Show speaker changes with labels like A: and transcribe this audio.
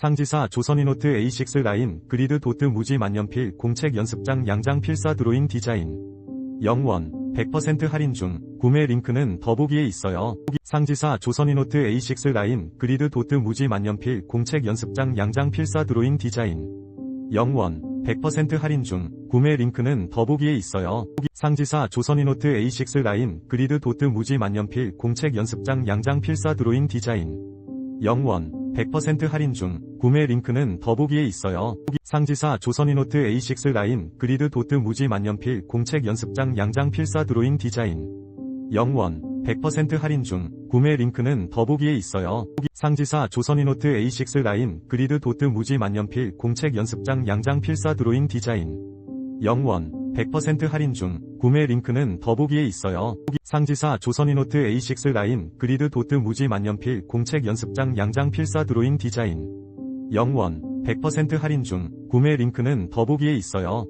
A: 상지사 조선이노트 A6 라인 그리드 도트 무지 만년필 공책 연습장 양장 필사 드로잉 디자인. 0원 100% 할인 중. 구매 링크는 더보기에 있어요. 상지사 조선이노트 A6 라인 그리드 도트 무지 만년필 공책 연습장 양장 필사 드로잉 디자인. 0원 100% 할인 중. 구매 링크는 더보기에 있어요. 상지사 조선이노트 A6 라인 그리드 도트 무지 만년필 공책 연습장 양장 필사 드로잉 디자인. 0원 100% 할인 중 구매 링크는 더보기에 있어요. 상지사 조선이노트 A6 라인 그리드 도트 무지 만년필 공책 연습장 양장 필사 드로잉 디자인 0원 100% 할인 중 구매 링크는 더보기에 있어요. 상지사 조선이노트 A6 라인 그리드 도트 무지 만년필 공책 연습장 양장 필사 드로잉 디자인 0원 100% 할인 중 구매 링크는 더보기에 있어요. 상지사 조선이노트 A6 라인 그리드 도트 무지 만년필 공책 연습장 양장 필사 드로잉 디자인 0원 100% 할인 중 구매 링크는 더보기에 있어요.